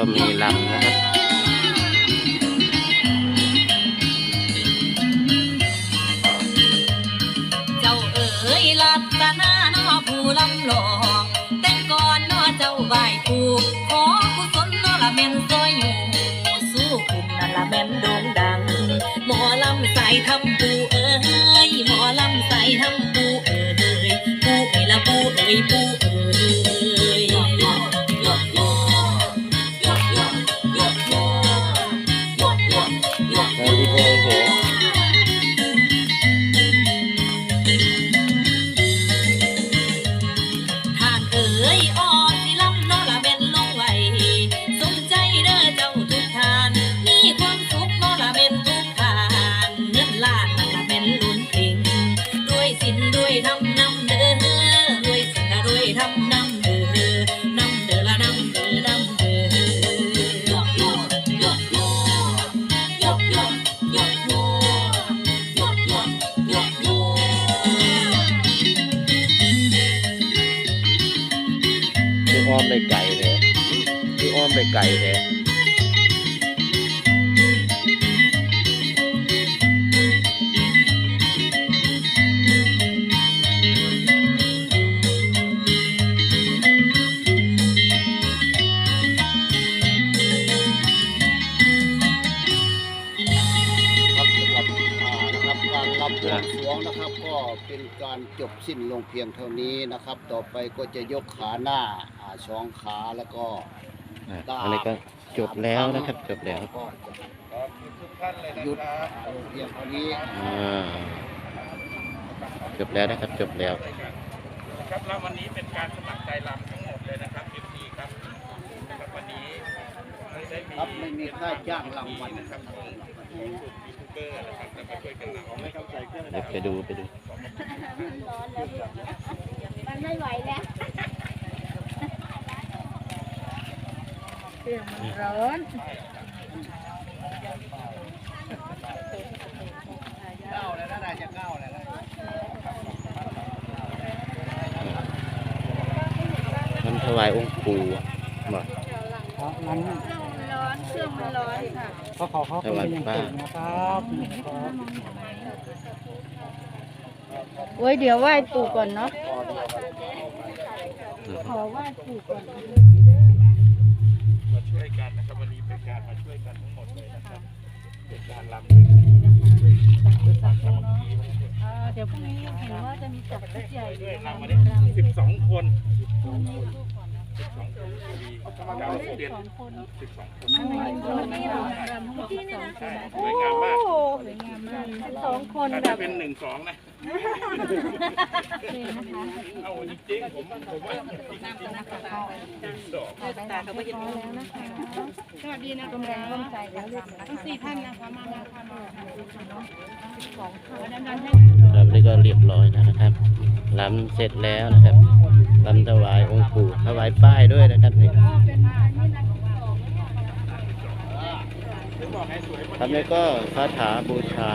ก็มีลำนะครับ เจ้าเอ๋ยลับตาหน้านอผู้ลำลองแต่งก่อนนอเจ้าไหวผู้ขอกุศลนอละแม่นซอยอยู่ สู้คุณนั่นละแม่นโด่งดัง หมอลำใส่ทำปูเอ๋ยหมอลำใส่ทำปูเอ๋ยปูเอ๋ยละปูเอ๋ยปูเอ๋ย คืออ้อมไปไกลเลยครับสำหรับอ่านะครับการรับบวงสรวงนะครับก็เป็นการจบสิ้นลงเพียงเท่านี้นะครับ ต่อไปก็จะยกขาหน้าอ่าสองขาแล้วก็ อะอันนี้ก็จบแล้วนะครับ จบแล้วก็จะหยุดลงเพียงเท่านี้อ่าจบแล้วนะครับจบแล้วครับแล้ววันนี้เป็นการสมัครใจรำทั้งหมดเลยนะครับเอฟซีครับครับวันนี้ไม่ได้มีครับไม่มีค่าจ้างรางวัลนะครับของยูทูบเบอร์นะครับแล้วก็ช่วยกันรำไม่เข้าใจเครื่องเดี๋ยวไปดูไปดูมันไม่ไหวแล้ว เครื่องมันร้อนเก้าแล้วนะจะเก้าแล้วนะมันถวายองค์ปู่บอกครับมันเครื่องมันร้อนเครื่องมันร้อนค่ะเขาขอเขาเป็นอย่างเก่งนะครับครับโอ้ยเดี๋ยวไหว้ปู่ก่อนเนาะขอไหว้ปู่ก่อน เดี๋ยวพรุ่งนี้เห็นว่าจะมีจัดชุดใหญ่ด้วยรำมาได้สิบสองคนสิบสองคนสิบสองคนพอดีเก้าสิบเอ็ดสิบสองคนนี่เหรอรำเมื่อกี้นี่นะสวยงามมากสวยงามมากสองคนแบบเป็นหนึ่งสองนะ เอาจริงๆผมผมว่าจริงๆหนึ่งสองตาเขาไม่เห็นแล้วนะคะสวัสดีนะกำลังร่วมใจกันทั้งสี่ท่านนะคะมามาค่ะมาสองค่ะดังๆให้ครับนี่ก็เรียบร้อยนะครับลำเสร็จแล้วนะครับลำถวายองค์ปู่ถวายป้ายด้วยนะครับนี่ครับนี่ก็คาถาบูชา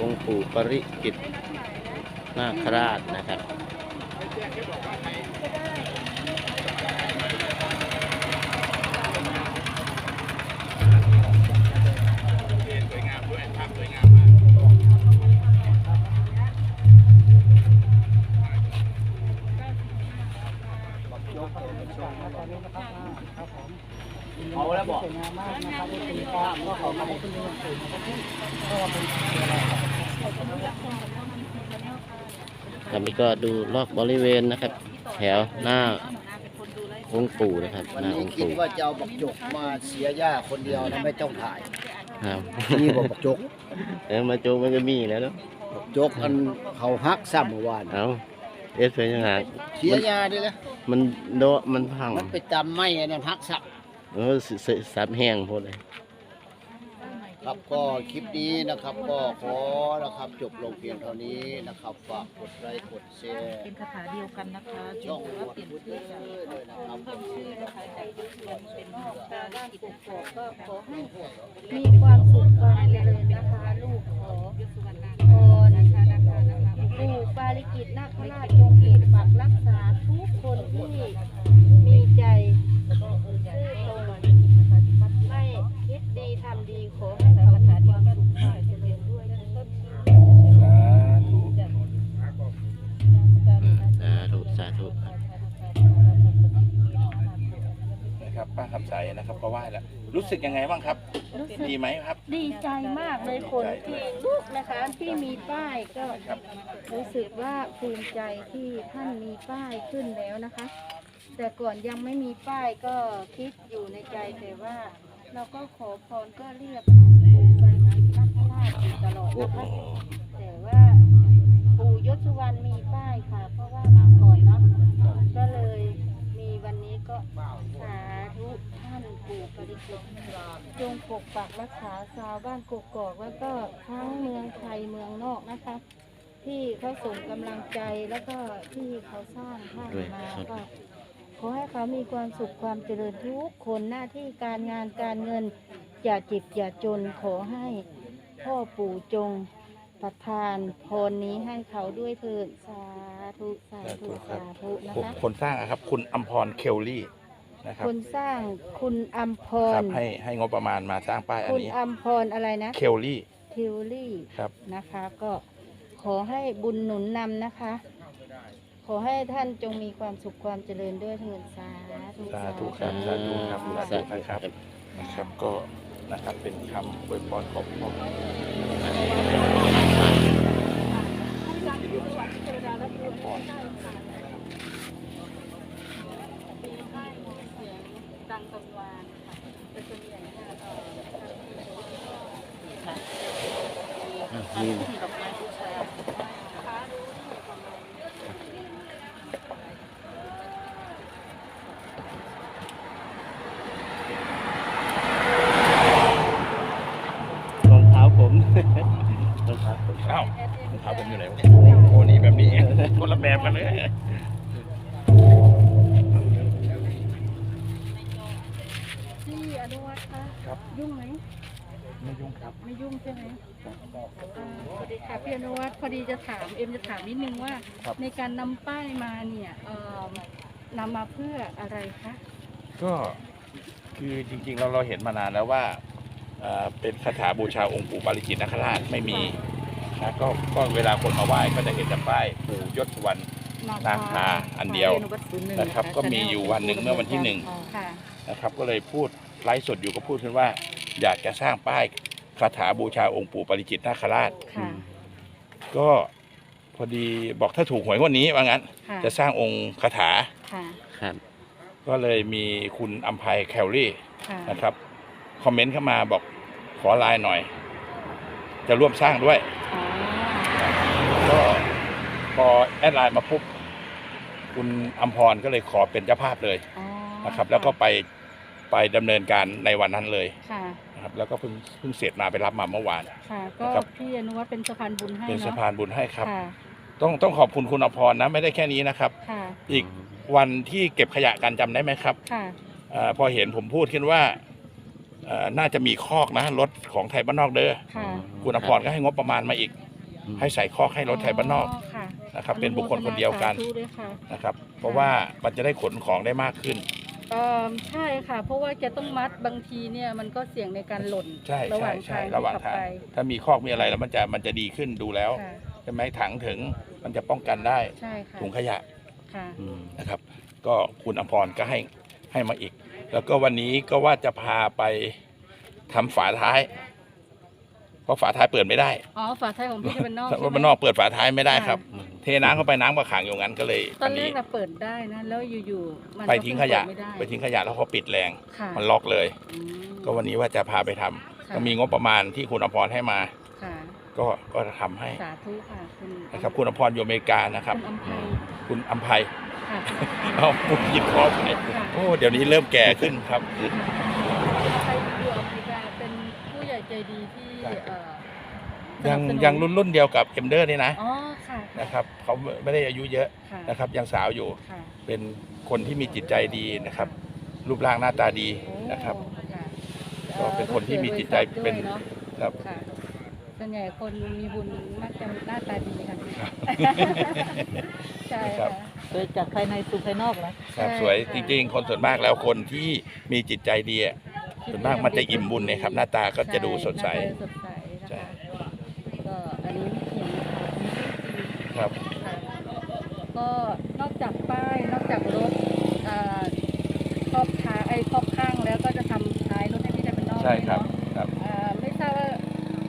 องค์ปู่ปริกิตนาคราชนะครับเอาแล้วบอกสวยงามมากนะครับคุณภาก็ขอมาให้คุณดูอย่างเก่งนะครับก็เป็น ครับนี่ก็ดูรอบบริเวณนะครับ แถวหน้าองค์ปู่นะครับวันหน้าอนี้งค์คิดปู่ว่าจะเอาบักจกมาเสียหญ้าคนเดียวนะไม่ต้องถ่ายครับนี่บอกบักจกเออมาโจกมันก็มีแล้วเนาะบักจกอันเขาฮักซ้ำเมื่อวานเอาเอสเป็นยังไงเสียหญ้าด้วยนะมันโดะมันพังมันไปจำไม่อันนั้นฮักซับเออสสสับแห้งพดเลย ครับก็คลิปนี้นะครับก็ขอนะครับจบลงเพียงเท่านี้นะครับฝากกดไลค์กดแชร์เป็นคาถาเดียวกันนะคะช่องวัดพุทธด้วยนะครับเพิ่มชื่อนะคะจากทุกคนเป็นดารากิจกรก็ขอให้มีความสุขความเจริญนะคะลูกขอพรนะคะนะคะนะคะปู่ปาริกิตนาคราชจงปกปักรักษาทุกคนที่ นะครับก็ไหว้แล้ว รู้สึกยังไงบ้างครับ รู้สึกดีไหมครับ ดีใจมากเลยคนที่ลูกนะคะที่มีป้ายก็รู้สึกว่าภูมิใจที่ท่านมีป้ายขึ้นแล้วนะคะ แต่ก่อนยังไม่มีป้ายก็คิดอยู่ในใจแต่ว่า เราก็ขอพรก็เรียกท่านปู่ไปนะนักราชอยู่ตลอดโอ้นะโหคะแต่ว่าปู่ยศสุวรรณมีป้ายค่ะ เพราะว่ามาก่อนเนาะก็เลยมีวันนี้ก็สาธุท่านปู่ปริจิตร จงปกปักรักษาชาวบ้านกกอกแล้วก็ทั้งเมืองไทยเมืองนอกนะคะ ที่เขาส่งกำลังใจแล้วก็ที่เขาสร้างท่านมาก็ขอให้เขามีความสุขความเจริญทุกคนหน้าที่การงานการเงินอย่าจิตอย่าจนขอให้พ่อปู่จงประทานพรนี้ให้เขาด้วยเถิดสาธุสาธุสาธุนะคะ คนสร้างอะครับ คุณอัมพรเคลลี่ นะครับคนสร้างคุณอัมพครัรบให้ให้งบประมาณมาสร้างป้ายอันคุณนี้อัมพรอะไรนะเคลลี่ทิวลี่ครับ นะคะก็ขอให้บุญหนุนนำนะคะ ขอให้ท่านจงมีความสุขความเจริญด้วยเถิดสาธุสาธุครับสาธุครับสาธุครับนะครับก็นะครับเป็นคำอวยพรของพ่อ ดังกังวานค่ะเป็นส่วนใหญ่เนี่ยเอ่อ อะ นี่รองเท้าผมรองเท้าผมอ้าวรองเท้าผมอยู่ไหนวะโอ้นี่แบบนี้คนละแบบกันเลยที่อนุวัฒน์คะยุ่งไหม ไม่ยุ่งครับ ไม่ยุ่งใช่ไหมอ่าสวัสดีค่ะพี่อนุวัฒน์พอดีจะถามเอ็มจะถามนิดนึงว่า ครับ ในการนำป้ายมาเนี่ยเอ่อนำมาเพื่ออะไรคะก็คือจริงๆเราเราเห็นมานานแล้วว่าเอ่อเป็นคาถาบูชาองค์ปู่ปาริจิตนาคราชไม่มีนะก็ก็เวลาคนมาไหว้ก็จะเห็นแต่ป้ายปู่ยศสุวรรณ นาคาอันเดียวนะครับก็มีอยู่วันหนึ่งเมื่อวันที่หนึ่ง ค่ะ นะครับก็เลยพูดไลฟ์สดอยู่ก็พูดขึ้นว่า อยากจะสร้างป้ายคาถาบูชาองค์ปู่ปาริจิตนาคราช ค่ะ ก็พอดีบอกถ้าถูกหวยงวันนี้ว่างั้น ค่ะ จะสร้างองค์คาถา ค่ะ ครับ ก็เลยมีคุณอัมภัยแคลรี่ค่ะ นะครับ คอมเมนต์เข้ามาบอกขอไลน์หน่อย จะร่วมสร้างด้วย อ๋อ ก็พอแอดไลน์มาปุ๊บคุณอัมพรก็เลยขอเป็นเจ้าภาพเลยอ๋อนะครับ แล้วก็ไป ไปดำเนินการในวันนั้นเลยค่ะ นะครับแล้วก็เพิ่งเพิ่งเสร็จมาไปรับมาเมื่อวาน ค่ะ ก็นะครับ พี่อนุวัฒน์เป็นสะพานบุญให้เป็นเนาะสะพานบุญให้ครับ ค่ะ ต้องต้องขอบคุณคุณอัมพรนะไม่ได้แค่นี้นะครับ ค่ะ อีกวันที่เก็บขยะกันจำได้ไหมครับค่ะ เออพอเห็นผมพูดขึ้นว่าเอ่อน่าจะมีคอกนะรถของไทยบ้านนอกเด้อค่ะ คุณอัมพรก็ให้งบประมาณมาอีกให้ใส่คอกให้รถไทยบ้านนอกค่ะนะครับ เป็นบุคคลคนเดียวกันอโมทาสาธุด้วยค่ะ นะครับ เพราะว่ามันจะได้ขนของได้มากขึ้น เอ่อใช่ค่ะ เพราะว่าจะต้องมัดบางทีเนี่ยมันก็เสี่ยงในการหล่นใช่ระหใช่ว่างใช่ทางระหว่างที่ขับทางไป ถ้ามีคอกมีอะไรแล้วมันจะมันจะดีขึ้นดูแล้วค่ะ ใช่ไหมถังถึงมันจะป้องกันได้ใช่ค่ะถุงขยะ ค่ะ อืมนะครับ ก็คุณอภรก็ให้ให้มาอีก แล้วก็วันนี้ก็ว่าจะพาไปทำฝาท้าย เพราะฝาท้ายเปิดไม่ได้อ๋อฝาท้ายของพี่ที่เป็นนอกรถใช่ไหม มันนอกเปิดฝาท้ายไม่ได้ครับอืม เทน้ำเข้าไปน้ำก็ขังอยู่งั้นก็เลยตออันนแรนี้กเราเปิดได้นะแล้วอยู่ๆมันไปทิ้งขยะก็เปิดไม่ได้ไปทิ้งขยะแล้วเขาปิดแรงค่ะมันล็อกเลยอืมก็วันนี้ว่าจะพาไปทำค่ะก็มีงบประมาณที่คุณอภรให้มาค่ะก็ก็ทำให้สาธุค่ะคุณนะครับคุณอภรอยู่อเมริกานะครับ คุณอำไพคุณอัมภัยค่ะเอาพูดยิดคอไปค่ะโอ้เดี๋ยวนี้เริ่มแก่ขึ้นครับคุณไทยอยู่อเมริกาเป็นผู้ใหญ่ใจดีที่ใช่เอ่อยังสนับสนุยังรุ่นรุ่นเดียวกับเอ็มเดอร์นี่นะอ๋อค่ะ นะครับเขาไม่ได้อายุเยอะค่ะนะครับยังสาวอยู่ค่ะเป็นคนที่มีจิตใจดีนะครับ รูปร่างหน้าตาดีโอ้นะครับค่ะก็เป็นคนที่มีจิตใจเป็น ด้วยเนาะครับ ค่ะส่วนใหญ่คนมีบุญมักจะหน้าตาดีค่ะใช่ครัค่ะ บ โดยจากภายในสู่ภายนอกนะครับใช่สวยค่ะ จริง ๆ คนส่วนมากแล้วคนที่มีจิตใจดีอะส่วนมากมันจะอิ่มบุญเนี่ยครับ หน้าตาก็จะดูสดใส หน้าตาสดใสนะ ใช่ คะก็อันนี้ไม่เขียนนะ คะครับ ค่ะก็นอกจากป้ายนอกจากรถเอ่อครอบท้ายไอ้ครอบข้างแล้วก็จะทำท้ายรถให้พี่ได้เป็นนอกใช่ครับด้วยเนาะครับ เอ่อไม่ทราบว่า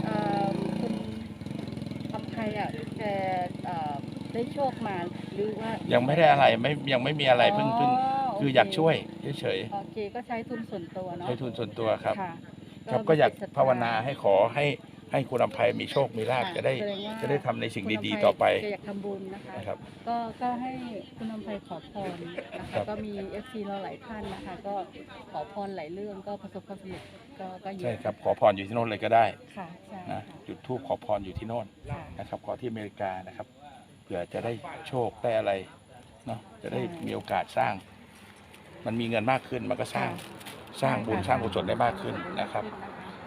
เอ่อคุณทำไทยอะแกเอ่อได้โชคมาหรือว่ายังไม่ได้อะไรไม่ยังไม่มีอะไรเพิ่งเพิ่งคืออยากช่วยเฉยโอเคก็ใช้ทุนส่วนตัวๆเนาะให้ทุนส่วนตัวครับ ค่ะครับก็อยากมีจิตศรัทธภาวนาให้ขอให้ ให้คุณอภัยมีโชคมีลาภค่ะจะได้แสว่าจะได้ทำในสิ่งคุณดีภัยๆต่อไปแกอยากทำบุญนะคะนะครับก็ก็ให้คุณอภัยขอพรนะครัคะบก็มีเอฟซีเราหลายท่านนะคะก็ขอพรหลายเรื่องก็ประสบความสำเร็จก็ก็เยใช่อะครับขอพรอยู่ที่โน่นเลยก็ได้ค่ะใช่นะค่ะจุดธูปขอพรอยู่ที่โน่นค่ะนะครับขอที่อเมริกานะครับเผื่อจะได้โชคได้อะไรเนาะจะได้มีโอกาสสร้าง มันมีเงินมากขึ้นมันก็สร้างสร้างบุญสร้างกุศลได้มากขึ้นนะครับ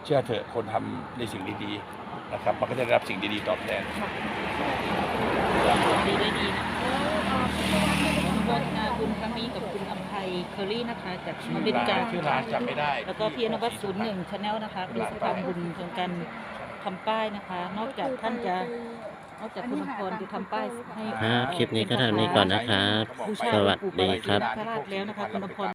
เชื่อเถอะคนทำในสิ่งดีๆนะครับ มันก็จะได้รับสิ่งดีๆตอบแทนดีด้วยดีนะบนนาคุณคามีกับคุณอัมภัยเคอรี่นะคะจากอเมริกาชื่อร้านจำไม่ได้ แล้วก็พี่อนวัตศูนย์หนึ่งชาแนลนะคะที่ทำบุญเกี่ยวกันทำป้ายนะคะ นอกจากท่านจะนอกจากคุณอภพรจะทำป้ายให้ครับคลิปนี้ก็เท่านี้ก่อนนะครับบูชาสวัสดีครับปู่ปาริจิตนาคราชแล้วนะคะคุณอภพร